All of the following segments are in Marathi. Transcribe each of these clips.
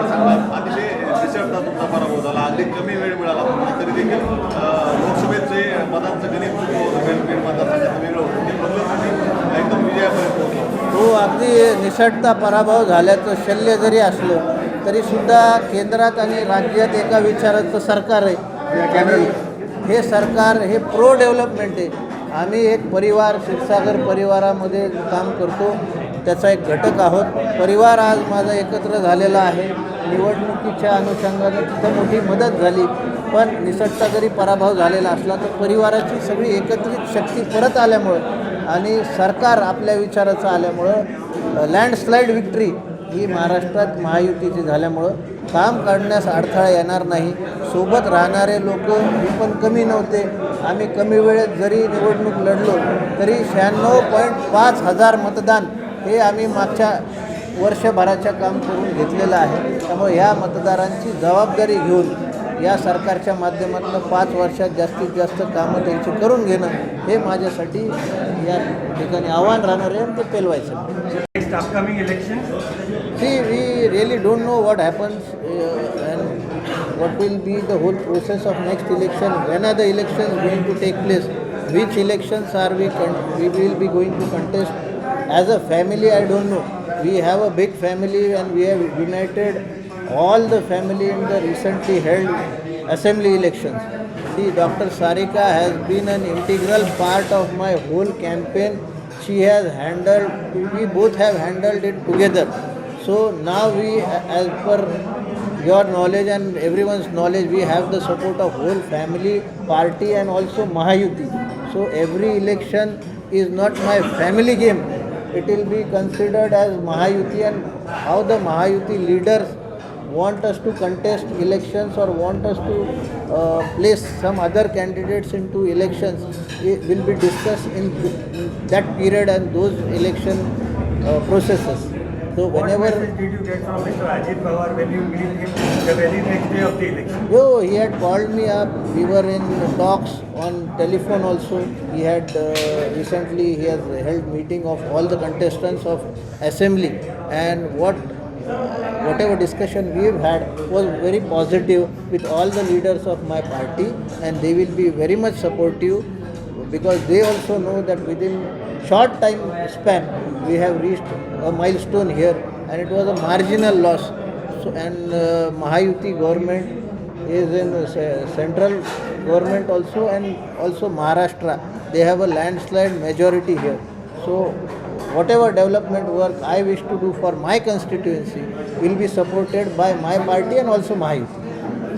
मतदारसंघात अतिशय निसटता तुमचा पराभव झाला. अगदी कमी वेळ मिळाला तुम्हाला. तरी देखील लोकसभेचे मतांचं गणित चुकलं होतं. वेगळं होतं. ते बदलत एकदम विजयापर्यंत पोहोचला. हो, अगदी निसटता पराभव झाल्याचं शल्य जरी असलं तरीसुद्धा केंद्रात आणि राज्यात एका विचाराचं सरकार आहे. आणि हे सरकार हे प्रो डेव्हलपमेंट आहे. आम्ही एक परिवार क्षीरसागर परिवारामध्ये काम करतो. त्याचा एक घटक आहोत. परिवार आज माझा एकत्र झालेला आहे. निवडणुकीच्या अनुषंगाने तिथं मोठी मदत झाली. पण निसटता जरी पराभव झालेला असला तर परिवाराची सगळी एकत्रित शक्ती परत आल्यामुळं आणि सरकार आपल्या विचाराचं आल्यामुळं लँडस्लाईड विक्ट्री ही महाराष्ट्रात महायुतीची झाल्यामुळं काम काढण्यास अडथळा येणार नाही. सोबत राहणारे लोक हे पण कमी नव्हते. आम्ही कमी वेळेत जरी निवडणूक लढलो तरी शहाण्णव पॉईंट पाच हजार मतदान हे आम्ही मागच्या वर्षभराच्या काम करून घेतलेलं आहे. त्यामुळे या मतदारांची जबाबदारी घेऊन या सरकारच्या माध्यमातून पाच वर्षात जास्तीत जास्त कामं त्यांची करून घेणं हे माझ्यासाठी या ठिकाणी आव्हान राहणार आहे आणि ते पेलवायचं upcoming election see we really don't know what happens and will be the whole process of next election when are the election going to take place which elections are we कंट we will be going to contest As a family, I don't know. We have a big family and we have united all the family in the recently held assembly elections. See, Dr. Sarika has been an integral part of my whole campaign. She has handled, we both have handled it together. So now we, as per your knowledge and everyone's knowledge, we have the support of whole family, party and also Mahayuti. So every election is not my family game. It will be considered as Mahayuti and how the Mahayuti leaders want us to contest elections or want us to uh, place some other candidates into elections it will be discussed in, that period and those election uh, processes. So what whenever message did you get from Mr. Ajit Pawar when you meet him the very next day of the election? Yo, he had called me up. We were in talks on telephone also. He had uh, recently he has held meeting of all the contestants of assembly, and what whatever discussion we've had was very positive with all the leaders of my party, and they will be very much supportive because they also know that within short time span we have reached a milestone here, and it was a marginal loss. So, and uh, Mahayuti government is in uh, ce- central government also and also Maharashtra. They have a landslide majority here. So whatever development work I wish to do for my constituency will be supported by my party and also Mahayuti.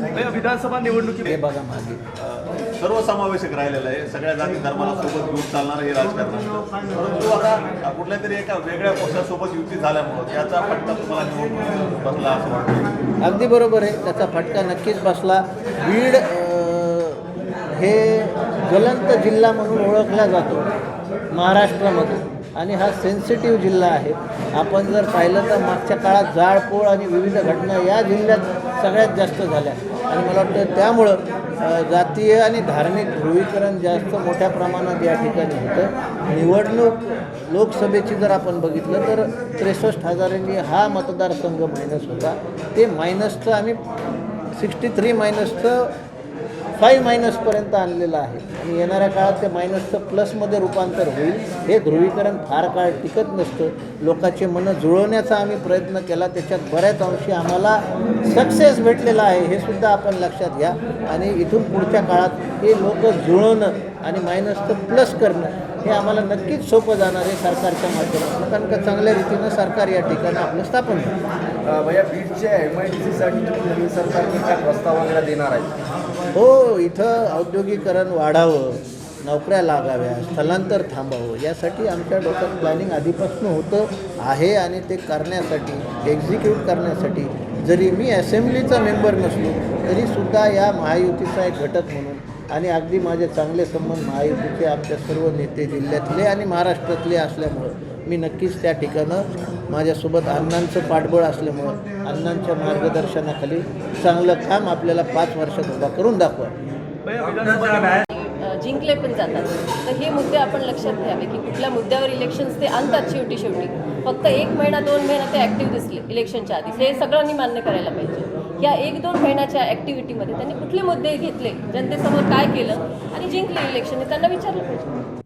विधानसभा निवडणुकी हे बघा मागे सर्वसमावेशक राहिलेलं आहे. सगळ्या जाती धर्माला सोबत घेऊन चालणारं हे राजकारण परंतु आता कुठल्या तरी एका वेगळ्या पक्षासोबत युती झाल्यामुळं याचा फटका तुम्हाला निवडणूक बसला असं वाटतं? अगदी बरोबर आहे. त्याचा फटका नक्कीच बसला. बीड हे ज्वलंत जिल्हा म्हणून ओळखला जातो महाराष्ट्रामध्ये. आणि हा सेन्सिटिव्ह जिल्हा आहे. आपण जर पाहिलं तर मागच्या काळात जाळपोळ आणि विविध घटना या जिल्ह्यात सगळ्यात जास्त झाल्या. आणि मला वाटतं त्यामुळं जातीय आणि धार्मिक ध्रुवीकरण जास्त मोठ्या प्रमाणात या ठिकाणी होतं. निवडणूक लोकसभेची जर आपण बघितलं तर त्रेसष्ट हजारांनी हा मतदारसंघ मायनस होता. ते मायनसचं आम्ही सिक्स्टी थ्री मायनसचं फाईव्ह मायनसपर्यंत आणलेलं आहे. आणि येणाऱ्या काळात ते मायनसचं प्लसमध्ये रूपांतर होईल. हे ध्रुवीकरण फार काळ टिकत नसतं. लोकांचे मनं जुळवण्याचा आम्ही प्रयत्न केला. त्याच्यात बऱ्याच अंशी आम्हाला सक्सेस भेटलेला आहे. हे सुद्धा आपण लक्षात घ्या. आणि इथून पुढच्या काळात हे लोक जुळवणं आणि मायनसचं प्लस करणं हे आम्हाला नक्कीच सोपं जाणार आहे सरकारच्या माध्यमातून. कारण का चांगल्या रीतीनं सरकार या ठिकाणी आपलं स्थापन भैया बीडच्या एम आय डी सीसाठी तुम्ही नवीन सरकारने काय प्रस्ताव वगैरे देणार आहे हो इथं औद्योगिकरण वाढावं नोकऱ्या लागाव्या स्थलांतर थांबावं यासाठी आमच्या डोक्यात प्लॅनिंग आधीपासून होतं आहे आणि ते करण्यासाठी एक्झिक्यूट करण्यासाठी. जरी मी असेंब्लीचा मेंबर नसलो तरीसुद्धा या महायुतीचा एक घटक म्हणून आणि अगदी माझे चांगले संबंध महायुतीचे आमच्या सर्व नेते जिल्ह्यातले आणि महाराष्ट्रातले असल्यामुळं मी नक्कीच त्या ठिकाणं माझ्यासोबत अण्णांचं पाठबळ असल्यामुळं अण्णांच्या मार्गदर्शनाखाली चांगलं काम आपल्याला पाच वर्षात उभा करून दाखवा. जिंकले पण जातात. तर हे मुद्दे आपण लक्षात घ्यावे की कुठल्या मुद्द्यावर इलेक्शन्स ते आणतात शेवटी शेवटी फक्त एक महिना दोन महिना ते ॲक्टिव्ह दिसले इलेक्शनच्या आधी हे सगळ्यांनी मान्य करायला पाहिजे. या एक दोन महिन्याच्या ॲक्टिव्हिटीमध्ये त्यांनी कुठले मुद्दे घेतले? जनतेसमोर काय केलं? आणि जिंकले इलेक्शन हे त्यांना विचारलं पाहिजे.